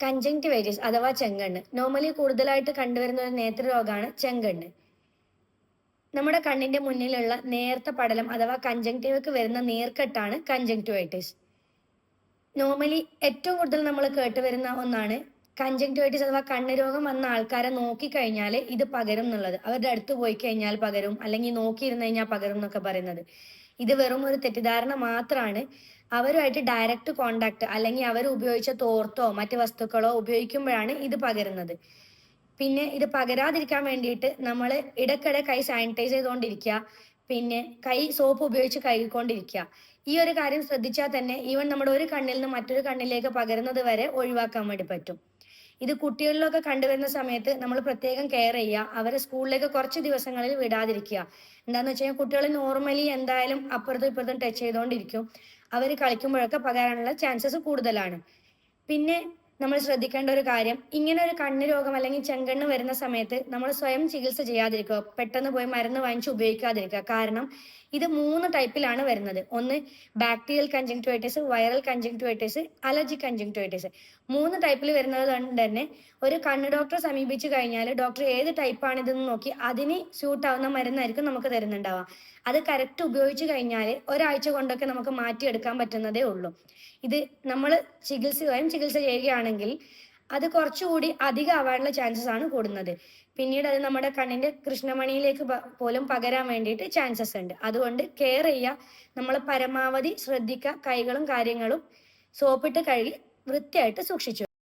കഞ്ചങ്റ്റിവൈറ്റിസ് അഥവാ ചെങ്കണ്ണ്. നോർമലി കൂടുതലായിട്ട് കണ്ടുവരുന്ന ഒരു നേത്രരോഗമാണ് ചെങ്കണ്ണ്. നമ്മുടെ കണ്ണിന്റെ മുന്നിലുള്ള നേർത്ത പടലം അഥവാ കഞ്ചങ്ക്റ്റീവക്ക് വരുന്ന നീർക്കെട്ടാണ് കഞ്ചങ്റ്റിവൈറ്റിസ് നോർമലി ഏറ്റവും കൂടുതൽ നമ്മൾ കേട്ടുവരുന്ന ഒന്നാണ് കഞ്ചങ്റ്റിവൈറ്റിസ് അഥവാ കണ്ണ് രോഗം വന്ന ആൾക്കാരെ നോക്കിക്കഴിഞ്ഞാൽ ഇത് പകരും എന്നുള്ളത്. അവരുടെ അടുത്ത് പോയി കഴിഞ്ഞാൽ പകരും. അല്ലെങ്കിൽ നോക്കിയിരുന്ന് കഴിഞ്ഞാൽ പകരും എന്നൊക്കെ പറയുന്നത്. ഇത് വെറും ഒരു തെറ്റിദ്ധാരണ മാത്രമാണ് അവരുമായിട്ട് ഡയറക്റ്റ് കോണ്ടാക്ട് അല്ലെങ്കിൽ അവർ ഉപയോഗിച്ച തോർത്തോ മറ്റ് വസ്തുക്കളോ ഉപയോഗിക്കുമ്പോഴാണ് ഇത് പകരുന്നത്. പിന്നെ ഇത് പകരാതിരിക്കാൻ വേണ്ടിയിട്ട് നമ്മൾ ഇടയ്ക്കിടെ കൈ സാനിറ്റൈസ് ചെയ്തുകൊണ്ടിരിക്കുക പിന്നെ കൈ സോപ്പ് ഉപയോഗിച്ച് കഴുകിക്കൊണ്ടിരിക്കുക ഈ ഒരു കാര്യം ശ്രദ്ധിച്ചാൽ തന്നെ ഈവൻ നമ്മുടെ ഒരു കണ്ണിൽ നിന്ന് മറ്റൊരു കണ്ണിലേക്ക് പകരുന്നത് വരെ ഒഴിവാക്കാൻ വേണ്ടി പറ്റും. ഇത് കുട്ടികളിലൊക്കെ കണ്ടുവരുന്ന സമയത്ത് നമ്മൾ പ്രത്യേകം കെയർ ചെയ്യുക. അവരെ സ്കൂളിലേക്ക് കുറച്ച് ദിവസങ്ങളിൽ വിടാതിരിക്കുക. എന്താന്ന് വെച്ച് കഴിഞ്ഞാൽ കുട്ടികൾ നോർമലി എന്തായാലും അപ്പുറത്തും ഇപ്പുറത്തും ടച്ച് ചെയ്തുകൊണ്ടിരിക്കും അവർ കളിക്കുമ്പോഴൊക്കെ പകരാനുള്ള ചാൻസസ് കൂടുതലാണ്. പിന്നെ നമ്മൾ ശ്രദ്ധിക്കേണ്ട ഒരു കാര്യം ഇങ്ങനെ ഒരു കണ്ണ് രോഗം അല്ലെങ്കിൽ ചെങ്കണ്ണ് വരുന്ന സമയത്ത് നമ്മൾ സ്വയം ചികിത്സ ചെയ്യാതിരിക്കുക പെട്ടെന്ന് പോയി മരുന്ന് വാങ്ങിച്ച് ഉപയോഗിക്കാതിരിക്കുക. കാരണം ഇത് മൂന്ന് ടൈപ്പിലാണ് വരുന്നത്. ഒന്ന് bacterial conjunctivitis viral conjunctivitis allergy conjunctivitis മൂന്ന് ടൈപ്പിൽ വരുന്നത് കൊണ്ട് തന്നെ ഒരു കണ്ണ് ഡോക്ടറെ സമീപിച്ചു കഴിഞ്ഞാൽ ഡോക്ടർ ഏത് ടൈപ്പാണ് ഇതെന്ന് നോക്കി അതിന് സ്യൂട്ട് ആവുന്ന മരുന്നായിരിക്കും നമുക്ക് തരുന്നുണ്ടാവുക. അത് കറക്റ്റ് ഉപയോഗിച്ചു കഴിഞ്ഞാൽ ഒരാഴ്ച കൊണ്ടൊക്കെ നമുക്ക് മാറ്റിയെടുക്കാൻ പറ്റുന്നതേ ഉള്ളൂ. ഇത് നമ്മൾ ചികിത്സ സ്വയം ചികിത്സ ചെയ്യുകയാണെങ്കിൽ അത് കുറച്ചുകൂടി അധികം ആവാനുള്ള ചാൻസസ് ആണ് കൂടുന്നത്. പിന്നീട് അത് നമ്മുടെ കണ്ണിന്റെ കൃഷ്ണമണിയിലേക്ക് പോലും പകരാൻ വേണ്ടിയിട്ട് ചാൻസസ് ഉണ്ട്. അതുകൊണ്ട് കെയർ ചെയ്യുക നമ്മൾ പരമാവധി ശ്രദ്ധിക്കുക കൈകളും കാര്യങ്ങളും സോപ്പിട്ട് കഴുകി വൃത്തിയായിട്ട് സൂക്ഷിച്ചു